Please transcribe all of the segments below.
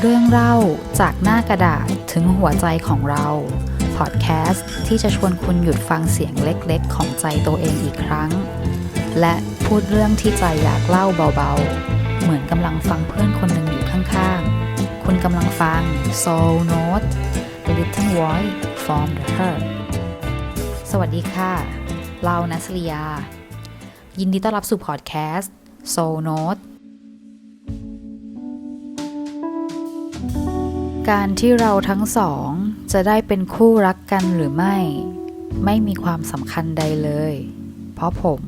เรื่องเล่าจากหน้ากระดาษถึงหัวใจของเราพอดแคสต์ที่จะชวนคุณหยุดฟังเสียงเล็กๆ ของใจตัวเองอีกครั้ง และพูดเรื่องที่ใจอยากเล่าเบาๆ เหมือนกำลังฟังเพื่อนคนหนึ่งอยู่ข้างๆ คุณกำลังฟัง Soul Note The Little Voice from the Heart สวัสดีค่ะ เรานัสเลียยินดีต้อนรับสู่พอดแคสต์ Soul Note การที่เราทั้งสองจะได้เป็นคู่รักกันหรือไม่ ไม่มีความสำคัญใดเลย เพราะผม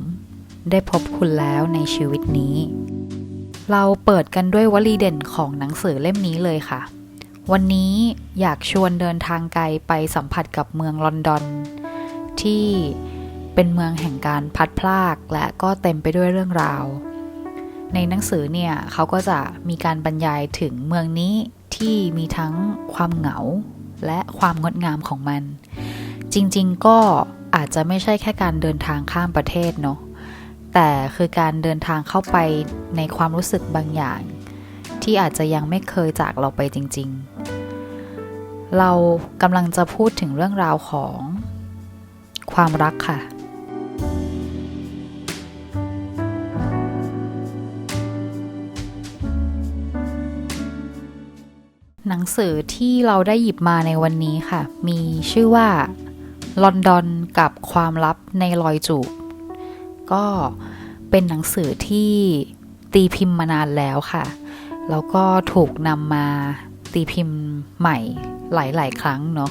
ได้พบคุณแล้วในชีวิตนี้ เราเปิดกันด้วยวลีเด่นของหนังสือเล่มนี้เลยค่ะ วันนี้อยากชวนเดินทางไกลไปสัมผัสกับเมืองลอนดอน ที่เป็นเมืองแห่งการพัดพลากและก็เต็มไปด้วยเรื่องราว ในหนังสือเนี่ยเขาก็จะมีการบรรยายถึงเมืองนี้ ที่มีทั้งความเหงาและความงดงามของมัน จริงๆก็อาจจะไม่ใช่แค่การเดินทางข้ามประเทศเนาะแต่คือการเดินทางเข้าไปในความรู้สึกบางอย่าง ที่อาจจะยังไม่เคยจากเราไปจริง ๆ เรากำลังจะพูดถึงเรื่องราวของความรักค่ะ หนังสือที่เราได้หยิบมาในวันนี้ค่ะ มีชื่อว่าลอนดอนกับความลับในรอยจูบก็เป็นหนังสือที่ตีพิมพ์มานานแล้วค่ะ แล้วก็ถูกนำมาตีพิมพ์ใหม่หลาย ๆ ครั้งเนาะ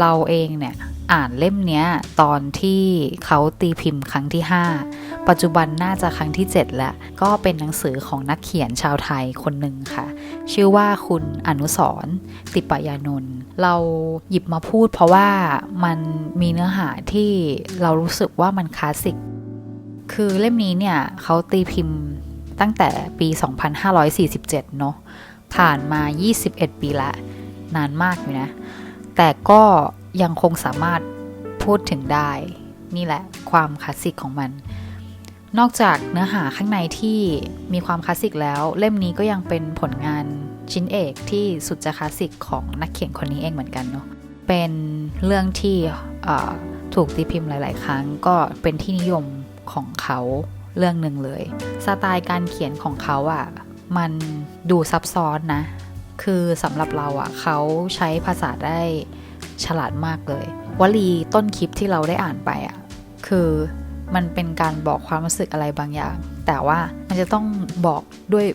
เราเองเนี่ย อ่านเล่มเนี้ยตอนที่เขาตีพิมพ์ครั้งที่ 5 ปัจจุบันน่าจะครั้งที่ 7 แล้ว ก็เป็นหนังสือของนักเขียนชาวไทยคนหนึ่งค่ะ ชื่อว่าคุณอนุสรณ์ติปยานนท์เราหยิบมาพูดเพราะว่ามันมีเนื้อหาที่เรารู้สึกว่ามันคลาสสิก คือเล่มนี้เนี่ยเขาตีพิมพ์ตั้งแต่ปี 2547 เนาะผ่านมา 21 ปีละ นานมากอยู่นะ แต่ก็ ยังคงสามารถพูดถึงได้ นี่แหละความคลาสสิกของมัน นอกจากเนื้อหาข้างในที่มีความคลาสสิกแล้ว เล่มนี้ก็ยังเป็นผลงานชิ้นเอกที่สุดจะคลาสสิกของนักเขียนคนนี้เองเหมือนกันเนาะเป็นเรื่องที่ถูกตีพิมพ์หลาย ๆ ครั้ง ก็เป็นที่นิยมของเขาเรื่องหนึ่งเลย สไตล์การเขียนของเขาอะ่ะมันดูซับซ้อนนะ คือสำหรับเราอะ่ะเขาใช้ภาษาได้ ฉลาดมากเลยวลีต้นคลิปที่เราได้อ่านไปอะ่ะคือมันเป็นการบอกความรู้สึกอะไรบางอย่าง แต่ว่ามันจะต้องบอกด้วย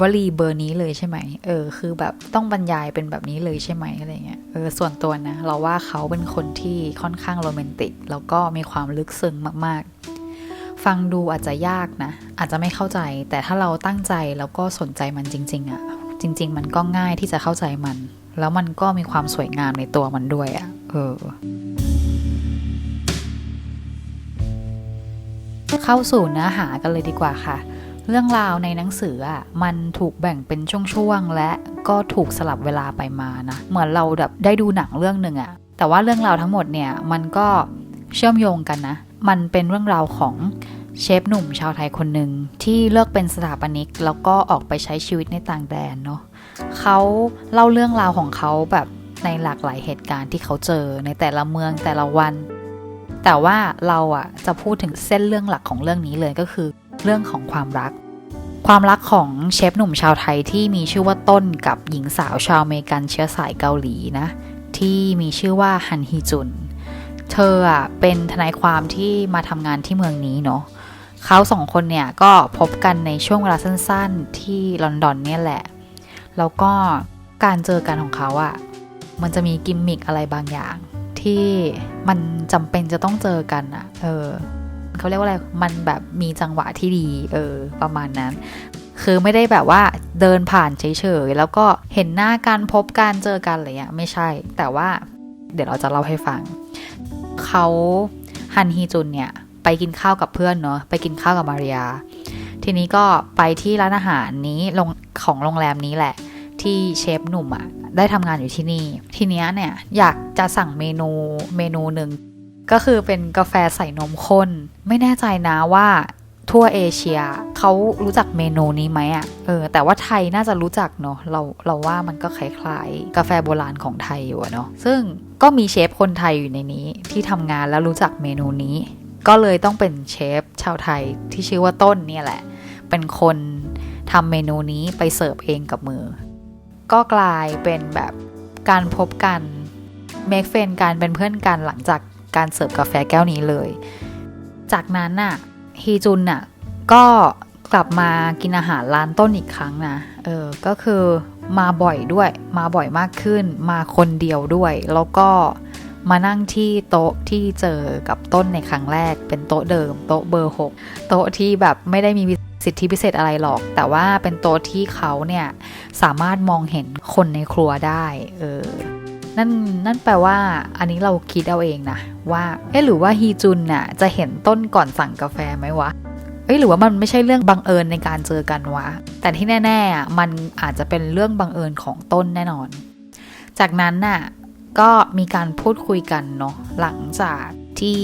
วลีเบอร์นี้เลยใช่ไหม เออ คือแบบต้องบรรยายเป็นแบบนี้เลยใช่ไหมอะไรเงี้ย เออ ส่วนตัวนะ เราว่าเขาเป็นคนที่ค่อนข้างโรแมนติก แล้วก็มีความลึกซึ้งมากๆ ฟังดูอาจจะยากนะ อาจจะไม่เข้าใจ แต่ถ้าเราตั้งใจแล้วก็สนใจมันจริง ๆอะ่ะ จริง ๆ มันก็ง่ายที่จะเข้าใจมัน แล้วมันก็มีความสวยงามในตัวมันด้วยอะ่ะ เออ เข้าสู่เนื้อหากันเลยดีกว่าค่ะ เรื่องราวในหนังสืออะ มันถูกแบ่งเป็นช่วงๆ และก็ถูกสลับเวลาไปมานะ เหมือนเราแบบได้ดูหนังเรื่องหนึ่งอะ แต่ว่าเรื่องราวทั้งหมดเนี่ยมันก็เชื่อมโยงกันนะ มันเป็นเรื่องราวของเชฟหนุ่มชาวไทยคนหนึ่งที่เลิกเป็นสถาปนิก แล้วก็ออกไปใช้ชีวิตในต่างแดนเนาะ เขาเล่าเรื่องราวของเขาแบบในหลากหลายเหตุการณ์ที่เขาเจอในแต่ละเมืองแต่ละวัน แต่ว่าเราอะจะพูดถึงเส้นเรื่องหลักของเรื่องนี้เลยก็คือ เรื่องของความรัก ความรักของเชฟหนุ่มชาวไทยที่มีชื่อว่าต้นกับหญิงสาวชาวอเมริกันเชื้อสายเกาหลีนะ ที่มีชื่อว่าฮันฮีจุน เธออะเป็นทนายความที่มาทำงานที่เมืองนี้เนาะเขาสองคนเนี่ยก็พบกันในช่วงเวลาสั้นๆ ที่ลอนดอนเนี่ยแหละ แล้วก็การเจอกันของเขาอะมันจะมีกิมมิคอะไรบางอย่าง ที่มันจำเป็นจะต้องเจอกันอะเออเขาเรียกว่าอะไร มันแบบมีจังหวะที่ดี เออ ประมาณนั้น คือไม่ได้แบบว่าเดินผ่านเฉยๆ แล้วก็เห็นหน้ากันพบกันเจอกันอะไรเงี้ย ไม่ใช่ แต่ว่าเดี๋ยวเราจะเล่าให้ฟัง เขาฮันฮีจุนเนี่ย ไปกินข้าวกับเพื่อนเนาะ ไปกินข้าวกับมาริยา ทีนี้ก็ไปที่ร้านอาหารนี้ลงของโรงแรมนี้แหละ ที่เชฟหนุ่มอะได้ทำงานอยู่ที่นี่ ทีเนี้ยเนี่ยอยากจะสั่งเมนูเมนูหนึ่งก็คือเป็นกาแฟใส่นมข้น ไม่แน่ใจนะว่าทั่วเอเชียเขารู้จักเมนูนี้ไหมอะ่ะ เออ แต่ว่าไทยน่าจะรู้จักเนาะ เราเราว่ามันก็คล้ายๆ กาแฟโบราณของไทยอยู่เนาะ ซึ่งก็มีเชฟคนไทยอยู่ในนี้ที่ทำงานแล้วรู้จักเมนูนี้ ก็เลยต้องเป็นเชฟชาวไทยที่ชื่อว่าต้นเนี่ยแหละ เป็นคนทำเมนูนี้ไปเสิร์ฟเองกับมือ ก็กลายเป็นแบบการพบกันเมคเฟนการเป็นเพื่อนกันหลังจากการเสิร์ฟกาแฟแก้วนี้เลย จากนั้นน่ะฮีจุนน่ะก็กลับมากินอาหารร้านต้นอีกครั้งนะ เออ ก็คือมาบ่อยด้วย มาบ่อยมากขึ้น มาคนเดียวด้วย แล้วก็มานั่งที่โต๊ะที่เจอกับต้นในครั้งแรก เป็นโต๊ะเดิม โต๊ะเบอร์หกโต๊ะที่แบบไม่ได้มี สิทธิพิเศษอะไรหรอก แต่ว่าเป็นโต๊ะที่เขาเนี่ยสามารถมองเห็นคนในครัวได้ เออ นั่นนั่นแปลว่า อันนี้เราคิดเอาเองนะว่า เอ๊ะหรือว่าฮีจุนน่ะจะเห็นต้นก่อนสั่งกาแฟไหมวะเอ้ยหรือว่ามันไม่ใช่เรื่องบังเอิญในการเจอกันวะ แต่ที่แน่ๆอะมันอาจจะเป็นเรื่องบังเอิญของต้นแน่นอน จากนั้นน่ะก็มีการพูดคุยกันเนาะหลังจาก ที่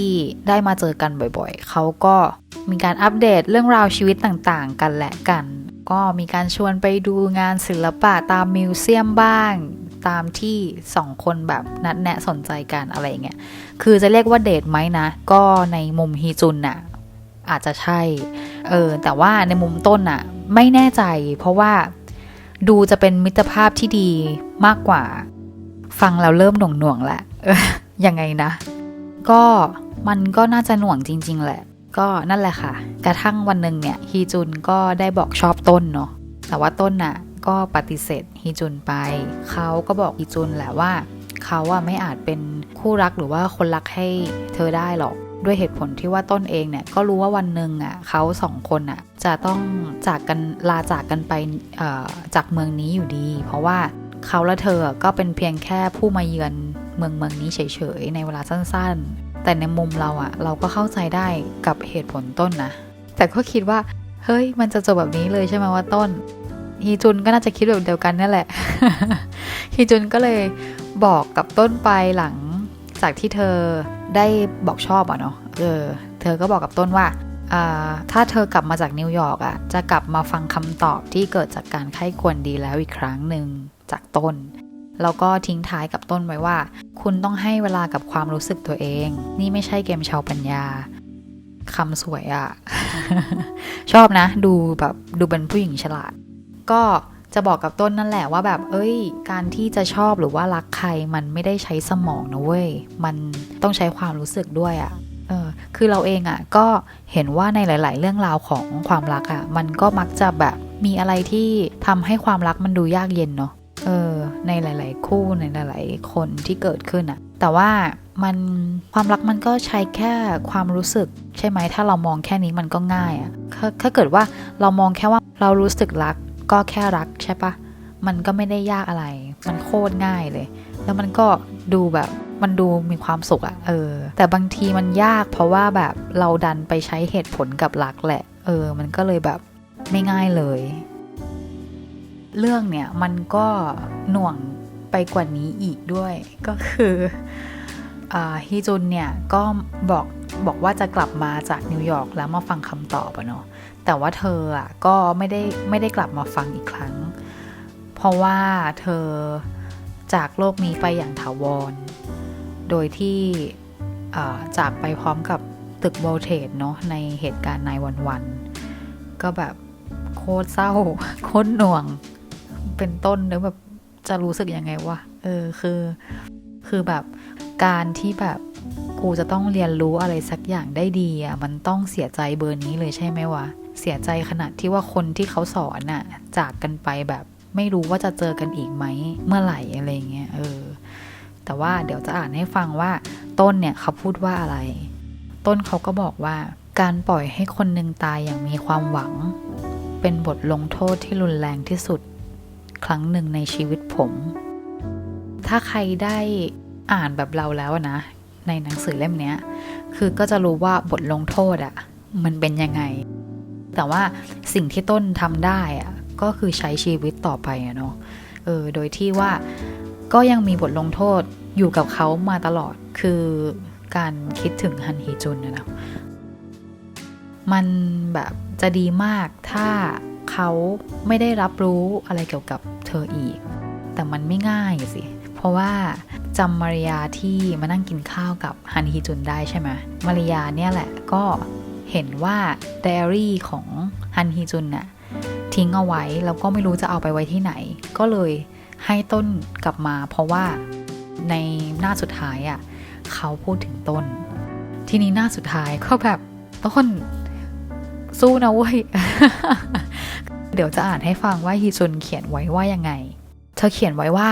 ได้มาเจอกันบ่อยๆ เขาก็มีการอัปเดตเรื่องราวชีวิตต่างๆ กันและกัน ก็มีการชวนไปดูงานศิลปะตามมิวเซียมบ้าง ตามที่สองคนแบบนัดแนะสนใจกันอะไรเงี้ย คือจะเรียกว่าเดทไหมนะ ก็ในมุมฮีจุนน่ะอาจจะใช่ เออ แต่ว่าในมุมต้นน่ะไม่แน่ใจ เพราะว่าดูจะเป็นมิตรภาพที่ดีมากกว่า ฟังแล้วเริ่มหน่วงๆแหละเออยังไงนะ ก็มันก็น่าจะหน่วงจริง ๆ แหละ ก็นั่นแหละค่ะ กระทั่งวันหนึ่งเนี่ยฮีจุนก็ได้บอกชอบต้นเนาะแต่ว่าต้นน่ะก็ปฏิเสธฮีจุนไป เขาก็บอกฮีจุนแหละว่า เขาอะไม่อาจเป็นคู่รักหรือว่าคนรักให้เธอได้หรอกด้วยเหตุผลที่ว่าต้นเองเนี่ยก็รู้ว่าวันหนึ่งอะเขาสองคนอะจะต้องจากกันลาจากกันไปจากเมืองนี้อยู่ดี เพราะว่าเขาและเธอก็เป็นเพียงแค่ผู้มาเยือน เมืองเมืองนี้เฉยๆ ในเวลาสั้นๆ แต่ในมุมเราอะเราก็เข้าใจได้กับเหตุผลต้นนะ แต่ก็คิดว่า เฮ้ย มันจะจบแบบนี้เลยใช่ไหมว่าต้นฮีจุนก็น่าจะคิดแบบเดียวกันนั่นแหละฮีจุนก็เลยบอกกับต้นไปหลังจากที่เธอได้บอกชอบอะเนาะเออเธอก็บอกกับต้นว่าอ่าถ้าเธอกลับมาจากนิวยอร์กอะจะกลับมาฟังคำตอบที่เกิดจากการไข้ควรดีแล้วอีกครั้งหนึ่งจากต้น แล้วก็ทิ้งท้ายกับต้นไว้ว่า คุณต้องให้เวลากับความรู้สึกตัวเอง นี่ไม่ใช่เกมชาวปัญญาคำสวยอะชอบนะ ดูแบบดูเป็นผู้หญิงฉลาด ก็จะบอกกับต้นนั่นแหละว่าแบบ เอ้ย การที่จะชอบหรือว่ารักใครมันไม่ได้ใช้สมองนะเว้ย มันต้องใช้ความรู้สึกด้วยอะ่ะเออคือเราเองอะ่ะก็เห็นว่าในหลาย ๆ เรื่องราวของความรักอะ่ะ มันก็มักจะแบบมีอะไรที่ทำให้ความรักมันดูยากเย็นเนาะ เออในหลาย ๆ คู่ในหลาย ๆ คนที่เกิดขึ้นอะ่ะแต่ว่ามันความรักมันก็ใช้แค่ความรู้สึก ใช่ไหมถ้าเรามองแค่นี้มันก็ง่ายอะ่ะถ้าถ้าเกิดว่าเรามองแค่ว่าเรารู้สึกรักก็แค่รักใช่ปะมันก็ไม่ได้ยากอะไร มันโคตรง่ายเลย แล้วมันก็ดูแบบมันดูมีความสุขอะเออ แต่บางทีมันยากเพราะว่าแบบเราดันไปใช้เหตุผลกับรักแหละ เออ มันก็เลยแบบไม่ง่ายเลย เรื่องเนี่ยมันก็หน่วงไปกว่านี้อีกด้วย ก็คือฮีจุนเนี่ยก็บอกบอกว่าจะกลับมาจากนิวยอร์กแล้วมาฟังคำตอบอะเนาะแต่ว่าเธออะก็ไม่ได้ไม่ได้กลับมาฟังอีกครั้ง เพราะว่าเธอจากโลกนี้ไปอย่างถาวร โดยที่จากไปพร้อมกับตึกโบเทดเนาะในเหตุการณ์นายวันวันๆก็แบบโคตรเศร้าโคตรหน่วง เป็นต้นแล้วแบบจะรู้สึกยังไงวะ เออ คือ คือแบบการที่แบบกูจะต้องเรียนรู้อะไรสักอย่างได้ดีอะ มันต้องเสียใจเบอร์นี้เลยใช่ไหมวะ เสียใจขนาดที่ว่าคนที่เขาสอนน่ะ จากกันไปแบบไม่รู้ว่าจะเจอกันอีกไหม เมื่อไหร่อะไรเงี้ย เออ แต่ว่าเดี๋ยวจะอ่านให้ฟังว่าต้นเนี่ยเขาพูดว่าอะไร ต้นเขาก็บอกว่าการปล่อยให้คนหนึ่งตายอย่างมีความหวัง เป็นบทลงโทษที่รุนแรงที่สุด ครั้งหนึ่งในชีวิตผม ถ้าใครได้อ่านแบบเราแล้วนะ ในหนังสือเล่มนี้คือก็จะรู้ว่าบทลงโทษอะ่ะ มันเป็นยังไง แต่ว่าสิ่งที่ต้นทำได้อะก็คือใช้ชีวิตต่อไปอะเนาะเออโดยที่ว่าก็ยังมีบทลงโทษอยู่กับเขามาตลอดคือการคิดถึงฮันฮีจุนนะนะมันแบบจะดีมากถ้า เขาไม่ได้รับรู้อะไรเกี่ยวกับเธออีก แต่มันไม่ง่ายสิ เพราะว่าจำมาริยาที่มานั่งกินข้าวกับฮันฮีจุนได้ใช่ไหมมาริยาเนี่ยแหละก็เห็นว่าไดอารี่ของฮันฮีจุนน่ะทิ้งเอาไว้แล้วก็ไม่รู้จะเอาไปไว้ที่ไหน ก็เลยให้ต้นกลับมา เพราะว่าในหน้าสุดท้ายอะเขาพูดถึงต้น ทีนี้หน้าสุดท้ายก็แบบต้น สู้นะเว้ย เดี๋ยวจะอ่านให้ฟังว่าฮีจุนเขียนไว้ว่ายังไง เธอเขียนไว้ว่า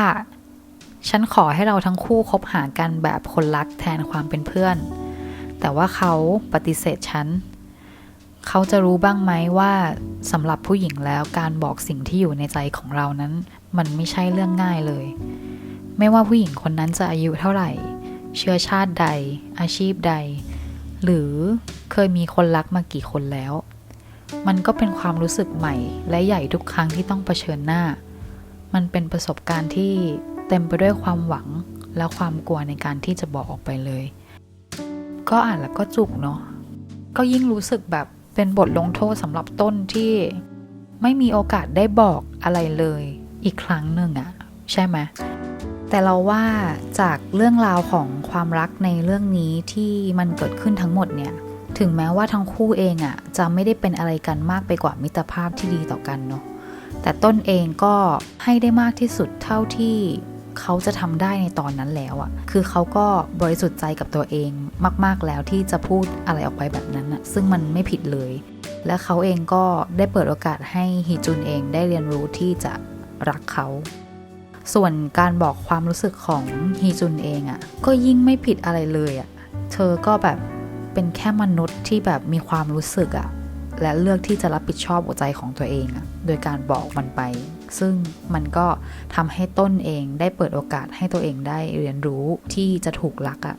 ฉันขอให้เราทั้งคู่คบหากันแบบคนรักแทนความเป็นเพื่อน แต่ว่าเขาปฏิเสธฉัน เขาจะรู้บ้างไหมว่าสำหรับผู้หญิงแล้วการบอกสิ่งที่อยู่ในใจของเรานั้น มันไม่ใช่เรื่องง่ายเลย ไม่ว่าผู้หญิงคนนั้นจะอายุเท่าไหร่ เชื้อชาติใด อาชีพใดหรือเคยมีคนรักมากี่คนแล้ว มันก็เป็นความรู้สึกใหม่ และใหญ่ทุกครั้งที่ต้องเผชิญหน้า มันเป็นประสบการณ์ที่เต็มไปด้วยความหวังและความกลัวในการที่จะบอกออกไปเลย ก็อ่านแล้วก็จุกเนาะ ก็ยิ่งรู้สึกแบบเป็นบทลงโทษสำหรับต้นที่ไม่มีโอกาสได้บอกอะไรเลยอีกครั้งหนึ่งอะใช่ไหมแต่เราว่าจากเรื่องราวของความรักในเรื่องนี้ที่มันเกิดขึ้นทั้งหมดเนี่ย ถึงแม้ว่าทั้งคู่เองอะ่ะจะไม่ได้เป็นอะไรกันมากไปกว่ามิตรภาพที่ดีต่อกันเนาะแต่ต้นเองก็ให้ได้มากที่สุดเท่าที่เขาจะทำได้ในตอนนั้นแล้วอะ่ะ คือเขาก็บริสุทธิ์ใจกับตัวเองมาก ๆแล้วที่จะพูดอะไรออกไปแบบนั้นอะ่ะ ซึ่งมันไม่ผิดเลย และเขาเองก็ได้เปิดโอกาสให้ฮีจุนเองได้เรียนรู้ที่จะรักเขา ส่วนการบอกความรู้สึกของฮีจุนเองอะ่ะ ก็ยิ่งไม่ผิดอะไรเลยอะ่ะ เธอก็แบบ เป็นแค่มนุษย์ที่แบบมีความรู้สึกอะและเลือกที่จะรับผิดชอบหัวใจของตัวเองอะโดยการบอกมันไป ซึ่งมันก็ทำให้ต้นเองได้เปิดโอกาสให้ตัวเองได้เรียนรู้ที่จะถูกรักอะ่ะ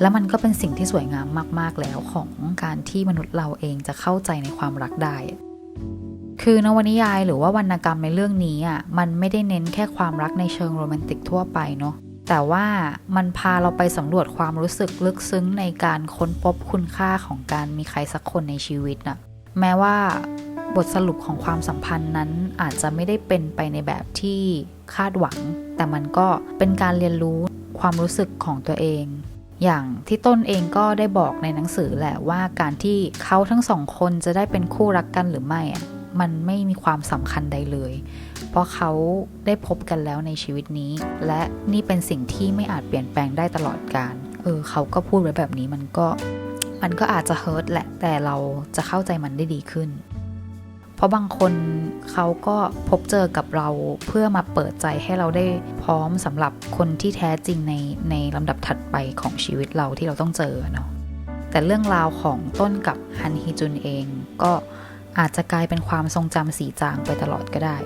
แล้วมันก็เป็นสิ่งที่สวยงามมาก ๆ แล้วของการที่มนุษย์เราเองจะเข้าใจในความรักได้ คือนวนิยายหรือว่าวรรณกรรมในเรื่องนี้อะ มันไม่ได้เน้นแค่ความรักในเชิงโรแมนติกทั่วไปเนาะ แต่ว่ามันพาเราไปสำรวจความรู้สึกลึกซึ้งในการค้นพบคุณค่าของการมีใครสักคนในชีวิตน่ะแม้ว่าบทสรุปของความสัมพันธ์นั้นอาจจะไม่ได้เป็นไปในแบบที่คาดหวัง แต่มันก็เป็นการเรียนรู้ความรู้สึกของตัวเอง อย่างที่ต้นเองก็ได้บอกในหนังสือแหละว่าการที่เขาทั้งสองคนจะได้เป็นคู่รักกันหรือไม่อะ มันไม่มีความสำคัญใดเลย เพราะเขาได้พบกันแล้วในชีวิตนี้ และนี่เป็นสิ่งที่ไม่อาจเปลี่ยนแปลงได้ตลอดกาลเออเขาก็พูดไว้แบบนี้มันก็มันก็อาจจะเฮิร์ตแหละ แต่เราจะเข้าใจมันได้ดีขึ้น เพราะบางคนเขาก็พบเจอกับเราเพื่อมาเปิดใจให้เราได้พร้อมสำหรับคนที่แท้จริงในในลำดับถัดไปของชีวิตเราที่เราต้องเจอเนาะแต่เรื่องราวของต้นกับฮันฮีจุนเองก็ อาจจะกลายเป็นความทรงจำสีจางไปตลอดก็ได้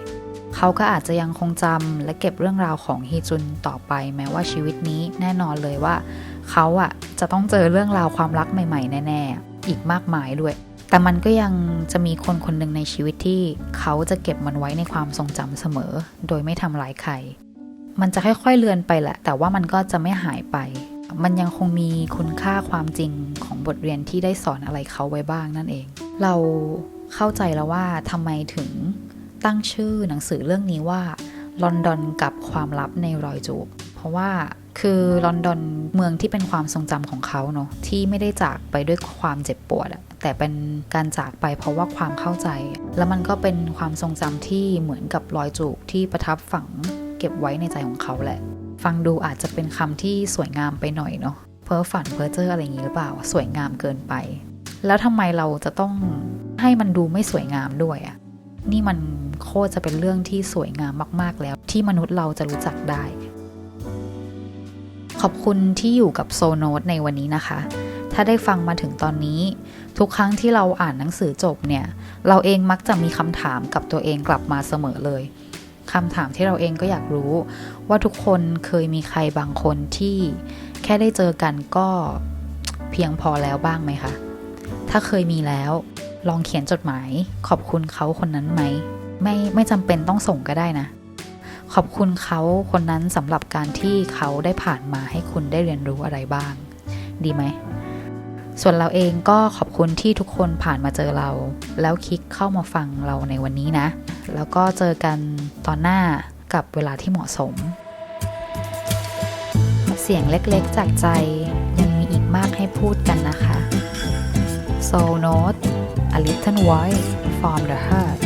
เขาก็อาจจะยังคงจำและเก็บเรื่องราวของฮีจุนต่อไป แม้ว่าชีวิตนี้แน่นอนเลยว่า เขาอะจะต้องเจอเรื่องราวความรักใหม่ ๆ แน่ ๆ อีกมากมายด้วย แต่มันก็ยังจะมีคนคนหนึ่งในชีวิตที่ เขาจะเก็บมันไว้ในความทรงจำเสมอ โดยไม่ทำร้ายใคร มันจะค่อยๆเลือนไปแหละ แต่ว่ามันก็จะไม่หายไปมันยังคงมีคุณค่าความจริงของบทเรียนที่ได้สอนอะไรเขาไว้บ้างนั่นเอง เรา เข้าใจแล้วว่าทำไมถึงตั้งชื่อหนังสือเรื่องนี้ว่าลอนดอนกับความลับในรอยจูบ เพราะว่าคือลอนดอนเมืองที่เป็นความทรงจำของเขาเนาะที่ไม่ได้จากไปด้วยความเจ็บปวดอะแต่เป็นการจากไปเพราะว่าความเข้าใจ แล้วมันก็เป็นความทรงจำที่เหมือนกับรอยจูบที่ประทับฝังเก็บไว้ในใจของเขาแหละ ฟังดูอาจจะเป็นคำที่สวยงามไปหน่อยเนาะเพ้อฝันเพ้อเจออะไรอย่างนี้หรือเปล่า สวยงามเกินไป แล้วทำไมเราจะต้อง ให้มันดูไม่สวยงามด้วยอะนี่มันโคตรจะเป็นเรื่องที่สวยงามมาก ๆ แล้ว ที่มนุษย์เราจะรู้จักได้ ขอบคุณที่อยู่กับโซโนตในวันนี้นะคะ ถ้าได้ฟังมาถึงตอนนี้ ทุกครั้งที่เราอ่านหนังสือจบเนี่ย เราเองมักจะมีคำถามกับตัวเองกลับมาเสมอเลยคำถามที่เราเองก็อยากรู้ ว่าทุกคนเคยมีใครบางคนที่แค่ได้เจอกันก็เพียงพอแล้วบ้างไหมคะ ถ้าเคยมีแล้ว ลองเขียนจดหมาย ขอบคุณเขาคนนั้นไหม ไม่ไม่จำเป็นต้องส่งก็ได้นะ ขอบคุณเขาคนนั้นสำหรับการที่เขาได้ผ่านมาให้คุณได้เรียนรู้อะไรบ้าง ดีไหม ส่วนเราเองก็ขอบคุณที่ทุกคนผ่านมาเจอเรา แล้วคลิกเข้ามาฟังเราในวันนี้นะ แล้วก็เจอกันตอนหน้ากับเวลาที่เหมาะสม เสียงเล็กๆจากใจยังมีอีกมากให้พูดกันนะคะ Soul Note A Little Voice from the Heart